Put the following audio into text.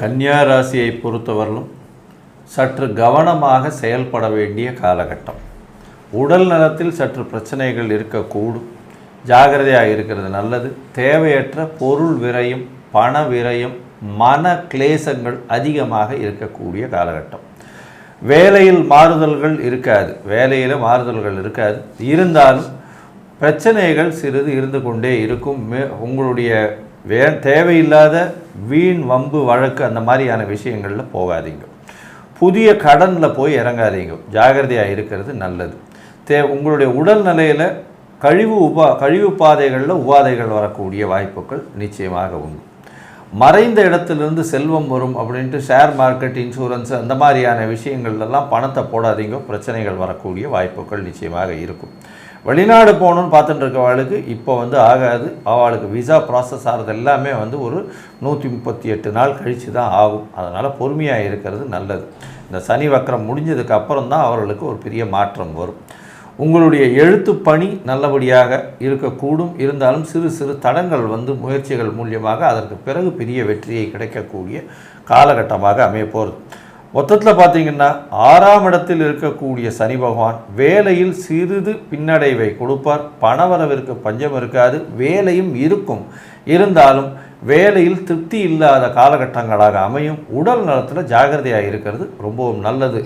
கன்னியா ராசியை பொறுத்தவரையிலும் சற்று கவனமாக செயல்பட வேண்டிய காலகட்டம். உடல் நலத்தில் சற்று பிரச்சனைகள் இருக்கக்கூடும். ஜாகிரதையாக இருக்கிறது நல்லது. தேவையற்ற பொருள் விரயம் பண விரயம் மன கிளேசங்கள் அதிகமாக இருக்கக்கூடிய காலகட்டம். வேலையில் மாறுதல்கள் இருக்காது. வேலையில் மாறுதல்கள் இருக்காது. இருந்தாலும் பிரச்சனைகள் சிறிது இருந்து கொண்டே இருக்கும். மே உங்களுடைய வே தேவையில்லாத வீண் வம்பு வழக்கு அந்த மாதிரியான விஷயங்களில் போகாதீங்க. புதிய கடனில் போய் இறங்காதீங்க. ஜாகிரதையாக இருக்கிறது நல்லது. தே உங்களுடைய உடல் நிலையில் கழிவு உபா கழிவு பாதைகளில் உபாதைகள் வரக்கூடிய வாய்ப்புகள் நிச்சயமாக உண்டு. மறைந்த இடத்துலேருந்து செல்வம் வரும் அப்படின்ட்டு ஷேர் மார்க்கெட் இன்சூரன்ஸ் அந்த மாதிரியான விஷயங்கள்லாம் பணத்தை போடாதீங்க. பிரச்சனைகள் வரக்கூடிய வாய்ப்புகள் நிச்சயமாக இருக்கும். வெளிநாடு போகணுன்னு பார்த்துட்டு இருக்கவாளுக்கு இப்போ வந்து ஆகாது. அவளுக்கு விசா ப்ராசஸ் ஆகிறது எல்லாமே வந்து ஒரு நூற்றி முப்பத்தி எட்டு நாள் கழித்து தான் ஆகும். அதனால் பொறுமையாக இருக்கிறது நல்லது. இந்த சனி வக்கரம் முடிஞ்சதுக்கு அப்புறம் தான் அவர்களுக்கு ஒரு பெரிய மாற்றம் வரும். உங்களுடைய எழுத்து பணி நல்லபடியாக இருக்கக்கூடும். இருந்தாலும் சிறு சிறு தடங்கள் வந்து முயற்சிகள் மூலியமாக அதற்கு பிறகு பெரிய வெற்றியை கிடைக்கக்கூடிய காலகட்டமாக அமைய போகிறது. மொத்தத்தில் பார்த்தீங்கன்னா ஆறாம் இடத்தில் இருக்கக்கூடிய சனி பகவான் வேலையில் சிறிது பின்னடைவை கொடுப்பார். பணவரவிற்கு பஞ்சம் இருக்காது வேலையும் இருக்கும். இருந்தாலும் வேலையில் திருப்தி இல்லாத காலகட்டங்களாக அமையும். உடல் நலத்தில் ஜாகிரதையாக இருக்கிறது ரொம்பவும் நல்லது.